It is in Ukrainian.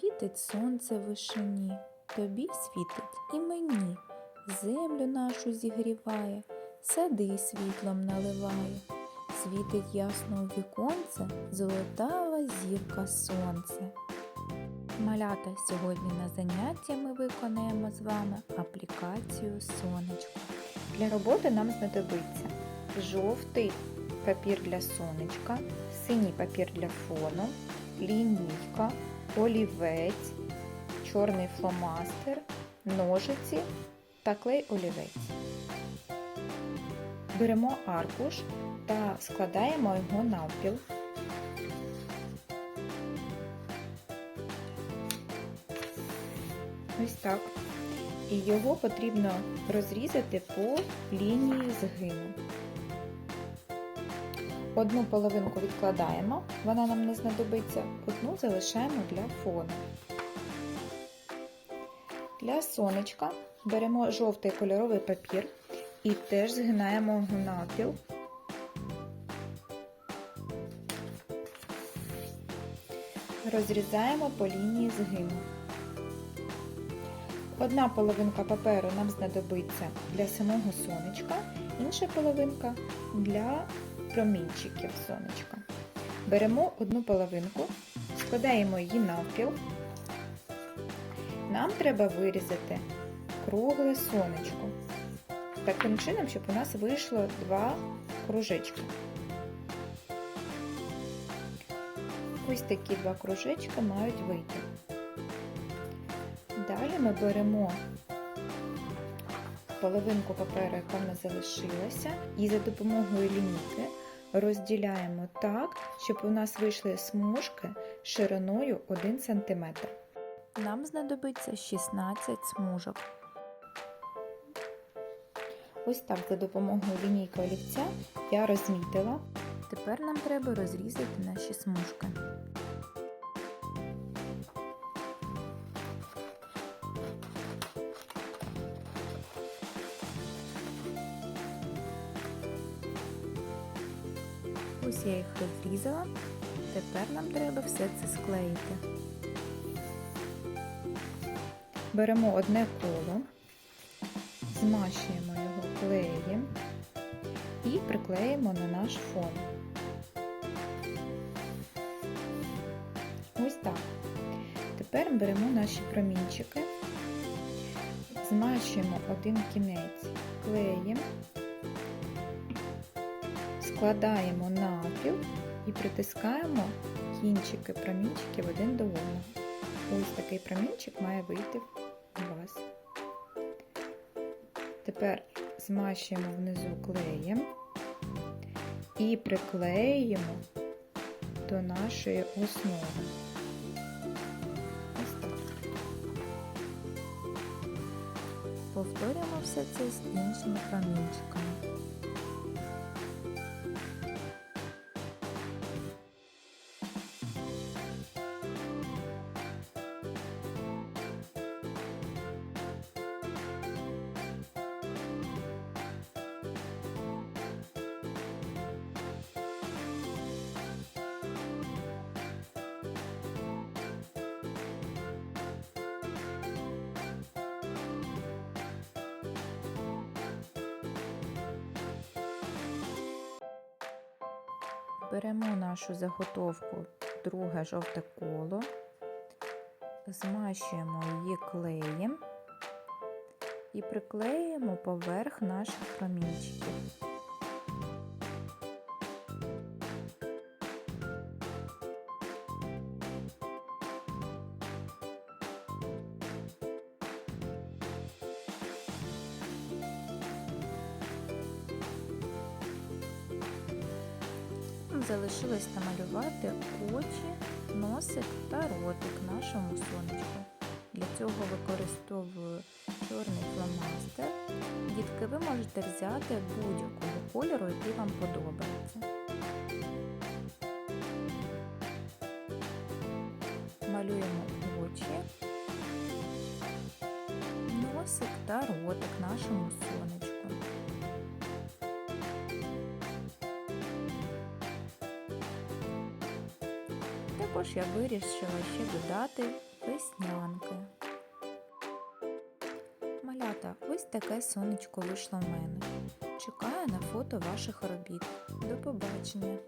Світить сонце в вишині, тобі світить і мені, землю нашу зігріває, сади світлом наливає, світить ясно у віконце, золотава зірка сонце. Малята, сьогодні на заняття ми виконаємо з вами аплікацію сонечко. Для роботи нам знадобиться жовтий папір для сонечка, синій папір для фону, лінійка, олівець, чорний фломастер, ножиці та клей олівець. Беремо аркуш та складаємо його навпіл. Ось так. І його потрібно розрізати по лінії згину. Одну половинку відкладаємо, вона нам не знадобиться, одну залишаємо для фону. Для сонечка беремо жовтий кольоровий папір і теж згинаємо його навпіл. Розрізаємо по лінії згину. Одна половинка паперу нам знадобиться для самого сонечка, інша половинка для промінчиків сонечка. Беремо одну половинку, складаємо її навпіл. Нам треба вирізати кругле сонечко. Таким чином, щоб у нас вийшло два кружечки. Ось такі два кружечки мають вийти. Далі ми беремо половинку паперу, яка в нас залишилася, і за допомогою лінійки розділяємо так, щоб у нас вийшли смужки шириною 1 см. Нам знадобиться 16 смужок. Ось так за допомогою лінійки олівця я розмітила. Тепер нам треба розрізати наші смужки. Ось я їх розрізала. Тепер нам треба все це склеїти. Беремо одне коло, змащуємо його клеєм і приклеїмо на наш фон. Ось так. Тепер беремо наші промінчики, змащуємо один кінець клеєм, складаємо навпіл і притискаємо кінчики промінчиків один до одного. Ось такий промінчик має вийти у вас. Тепер змащуємо внизу клеєм і приклеюємо до нашої основи. Ось так. Повторюємо все це з іншими промінчиками. Беремо нашу заготовку, друге жовте коло, змащуємо її клеєм і приклеїмо поверх наших промінчиків. Залишилось намалювати очі, носик та ротик нашому сонечку. Для цього використовую чорний фломастер. Дітки, ви можете взяти будь-якого кольору, який вам подобається. Малюємо очі, носик та ротик нашому сонечку. Також я вирішила ще додати веснянки. Малята, ось таке сонечко вийшло в мене. Чекаю на фото ваших робіт. До побачення!